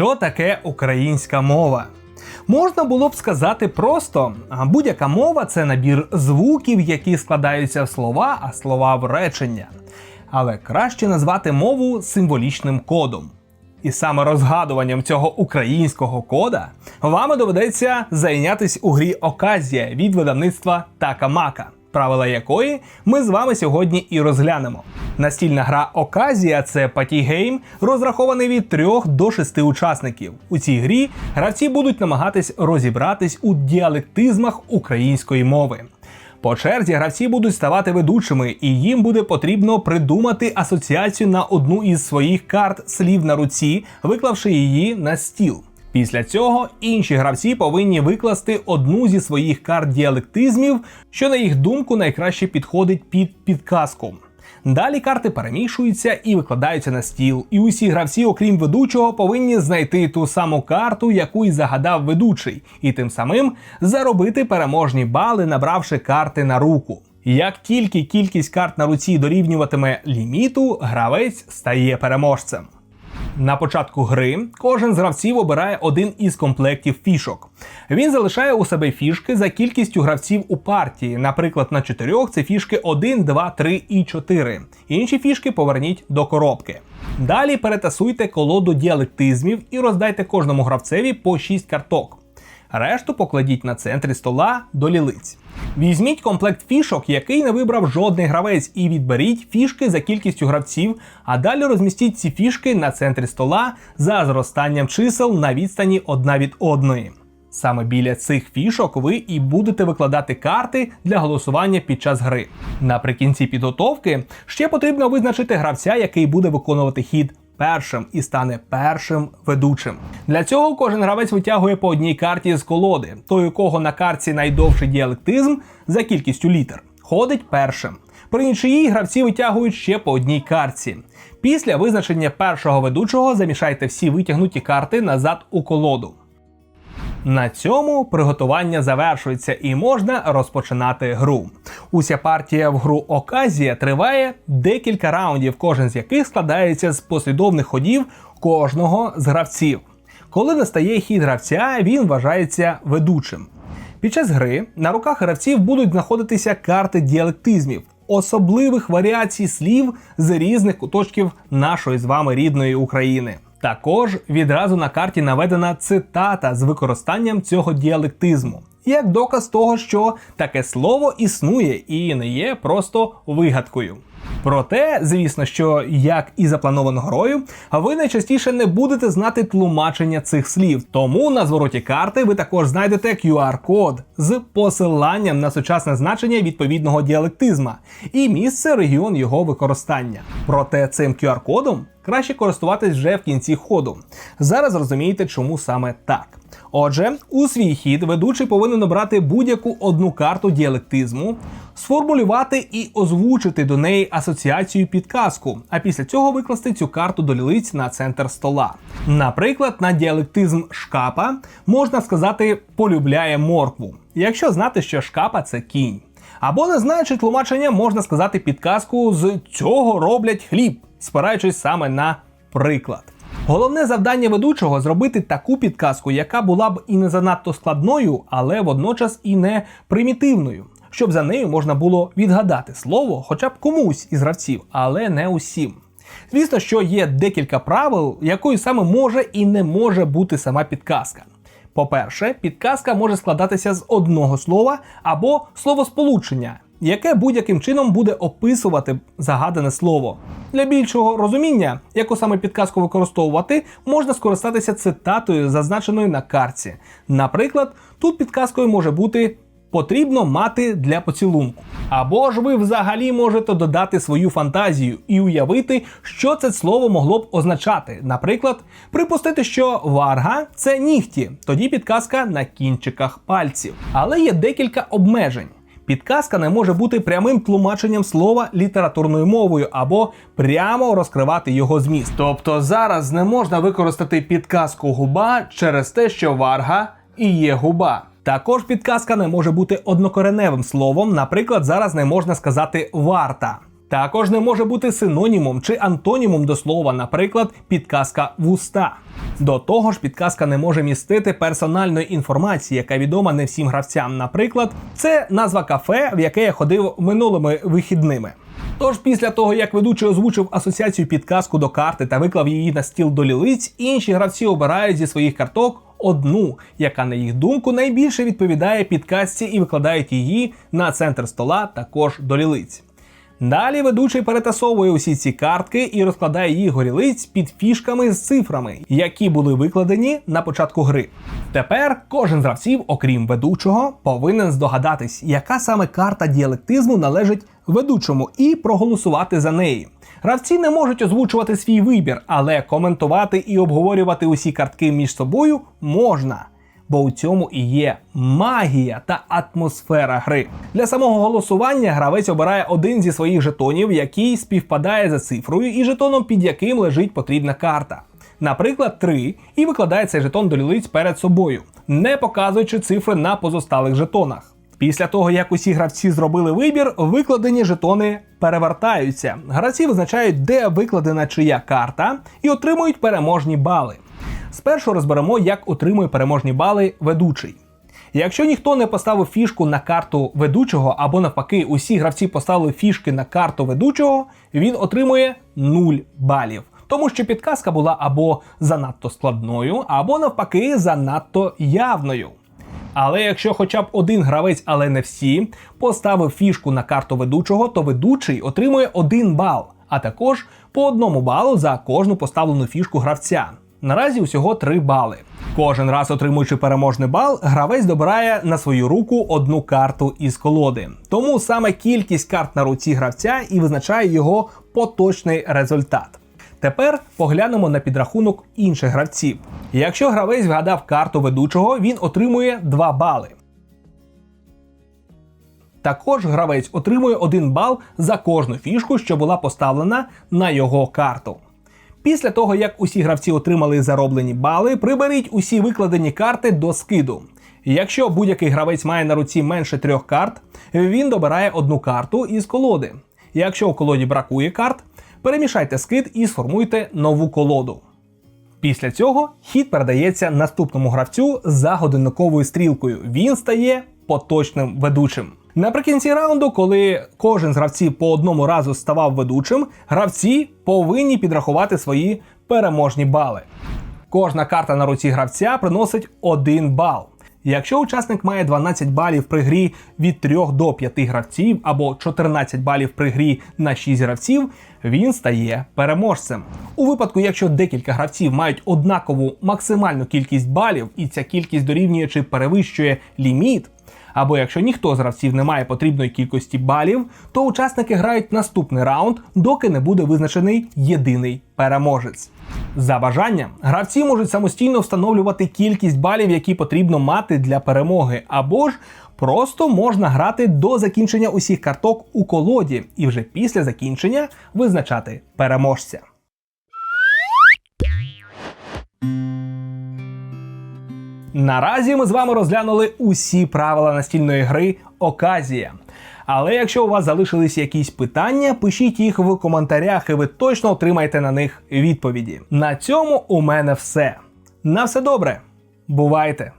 Що таке українська мова? Можна було б сказати просто: будь-яка мова це набір звуків, які складаються в слова, а слова в речення. Але краще назвати мову символічним кодом. І саме розгадуванням цього українського кода вам доведеться зайнятися у грі Оказія від видавництва Такамака, правила якої ми з вами сьогодні і розглянемо. Настільна гра Оказія це патігейм, розрахований від 3 до 6 учасників. У цій грі гравці будуть намагатись розібратись у діалектизмах української мови. По черзі гравці будуть ставати ведучими, і їм буде потрібно придумати асоціацію на одну із своїх карт слів на руці, виклавши її на стіл. Після цього інші гравці повинні викласти одну зі своїх карт діалектизмів, що на їх думку найкраще підходить під підказку. Далі карти перемішуються і викладаються на стіл, і усі гравці, окрім ведучого, повинні знайти ту саму карту, яку й загадав ведучий, і тим самим заробити переможні бали, набравши карти на руку. Як тільки кількість карт на руці дорівнюватиме ліміту, гравець стає переможцем. На початку гри кожен з гравців обирає один із комплектів фішок. Він залишає у себе фішки за кількістю гравців у партії. Наприклад, на чотирьох це фішки 1, 2, 3 і 4. Інші фішки поверніть до коробки. Далі перетасуйте колоду діалектизмів і роздайте кожному гравцеві по 6 карток. Решту покладіть на центрі стола до лілиць. Візьміть комплект фішок, який не вибрав жодний гравець, і відберіть фішки за кількістю гравців, а далі розмістіть ці фішки на центрі стола за зростанням чисел на відстані одна від одної. Саме біля цих фішок ви і будете викладати карти для голосування під час гри. Наприкінці підготовки ще потрібно визначити гравця, який буде виконувати хід першим і стане першим ведучим. Для цього кожен гравець витягує по одній карті з колоди. Той, у кого на картці найдовший діалектизм за кількістю літер, ходить першим. При іншій гравці витягують ще по одній картці. Після визначення першого ведучого замішайте всі витягнуті карти назад у колоду. На цьому приготування завершується і можна розпочинати гру. Уся партія в гру Оказія триває декілька раундів, кожен з яких складається з послідовних ходів кожного з гравців. Коли настає хід гравця, він вважається ведучим. Під час гри на руках гравців будуть знаходитися карти діалектизмів, особливих варіацій слів з різних куточків нашої з вами рідної України. Також відразу на карті наведена цитата з використанням цього діалектизму, як доказ того, що таке слово існує і не є просто вигадкою. Проте, звісно, що як і заплановано грою, ви найчастіше не будете знати тлумачення цих слів. Тому на звороті карти ви також знайдете QR-код з посиланням на сучасне значення відповідного діалектизма і місце регіон його використання. Проте цим QR-кодом краще користуватись вже в кінці ходу. Зараз розумієте, чому саме так. Отже, у свій хід ведучий повинен обрати будь-яку одну карту діалектизму, сформулювати і озвучити до неї асоціацію підказку, а після цього викласти цю карту до лілиць на центр стола. Наприклад, на діалектизм шкапа можна сказати полюбляє моркву, якщо знати, що шкапа це кінь. Або не знаючи тлумачення, можна сказати підказку з цього роблять хліб, спираючись саме на приклад. Головне завдання ведучого зробити таку підказку, яка була б і не занадто складною, але водночас і не примітивною, щоб за нею можна було відгадати слово хоча б комусь із гравців, але не усім. Звісно, що є декілька правил, якою саме може і не може бути сама підказка. По-перше, підказка може складатися з одного слова або словосполучення, яке будь-яким чином буде описувати загадане слово. Для більшого розуміння, яку саме підказку використовувати, можна скористатися цитатою, зазначеною на картці. Наприклад, тут підказкою може бути. Потрібно мати для поцілунку. Або ж ви взагалі можете додати свою фантазію і уявити, що це слово могло б означати. Наприклад, припустити, що варга це нігті, тоді підказка на кінчиках пальців. Але є декілька обмежень. Підказка не може бути прямим тлумаченням слова літературною мовою або прямо розкривати його зміст. Тобто зараз не можна використати підказку губа через те, що варга і є губа. Також підказка не може бути однокореневим словом. Наприклад, зараз не можна сказати варта. Також не може бути синонімом чи антонімом до слова, наприклад, підказка вуста. До того ж, підказка не може містити персональної інформації, яка відома не всім гравцям. Наприклад, це назва кафе, в яке я ходив минулими вихідними. Тож, після того, як ведучий озвучив асоціацію підказку до карти та виклав її на стіл до лілиць, інші гравці обирають зі своїх карток одну, яка, на їх думку, найбільше відповідає підказці і викладають її на центр стола також до лілиць. Далі ведучий перетасовує усі ці картки і розкладає їх горілиць під фішками з цифрами, які були викладені на початку гри. Тепер кожен з гравців, окрім ведучого, повинен здогадатись, яка саме карта діалектизму належить ведучому, і проголосувати за неї. Гравці не можуть озвучувати свій вибір, але коментувати і обговорювати усі картки між собою можна бо у цьому і є магія та атмосфера гри. Для самого голосування гравець обирає один зі своїх жетонів, який співпадає за цифрою, і жетоном, під яким лежить потрібна карта. Наприклад, 3, і викладає цей жетон до лілиць перед собою, не показуючи цифри на позосталих жетонах. Після того, як усі гравці зробили вибір, викладені жетони перевертаються. Гравці визначають, де викладена чия карта, і отримують переможні бали. Спершу розберемо, як отримує переможні бали ведучий. Якщо ніхто не поставив фішку на карту ведучого, або навпаки, усі гравці поставили фішки на карту ведучого, він отримує 0 балів. Тому що підказка була або занадто складною, або навпаки, занадто явною. Але якщо хоча б один гравець, але не всі, поставив фішку на карту ведучого, то ведучий отримує 1 бал, а також по одному балу за кожну поставлену фішку гравця. Наразі усього 3 бали. Кожен раз отримуючи переможний бал, гравець добирає на свою руку одну карту із колоди. Тому саме кількість карт на руці гравця і визначає його поточний результат. Тепер поглянемо на підрахунок інших гравців. Якщо гравець вгадав карту ведучого, він отримує 2 бали. Також гравець отримує 1 бал за кожну фішку, що була поставлена на його карту. Після того, як усі гравці отримали зароблені бали, приберіть усі викладені карти до скиду. Якщо будь-який гравець має на руці менше трьох карт, він добирає одну карту із колоди. Якщо у колоді бракує карт, перемішайте скид і сформуйте нову колоду. Після цього хід передається наступному гравцю за годинниковою стрілкою. Він стає поточним ведучим. Наприкінці раунду, коли кожен з гравців по одному разу ставав ведучим, гравці повинні підрахувати свої переможні бали. Кожна карта на руці гравця приносить 1 бал. Якщо учасник має 12 балів при грі від 3 до 5 гравців або 14 балів при грі на 6 гравців, він стає переможцем. У випадку, якщо декілька гравців мають однакову максимальну кількість балів, і ця кількість дорівнює чи перевищує ліміт, або якщо ніхто з гравців не має потрібної кількості балів, то учасники грають наступний раунд, доки не буде визначений єдиний переможець. За бажанням, гравці можуть самостійно встановлювати кількість балів, які потрібно мати для перемоги, або ж просто можна грати до закінчення усіх карток у колоді, і вже після закінчення визначати переможця. Наразі ми з вами розглянули усі правила настільної гри Оказія. Але якщо у вас залишились якісь питання, пишіть їх в коментарях, і ви точно отримаєте на них відповіді. На цьому у мене все. На все добре. Бувайте!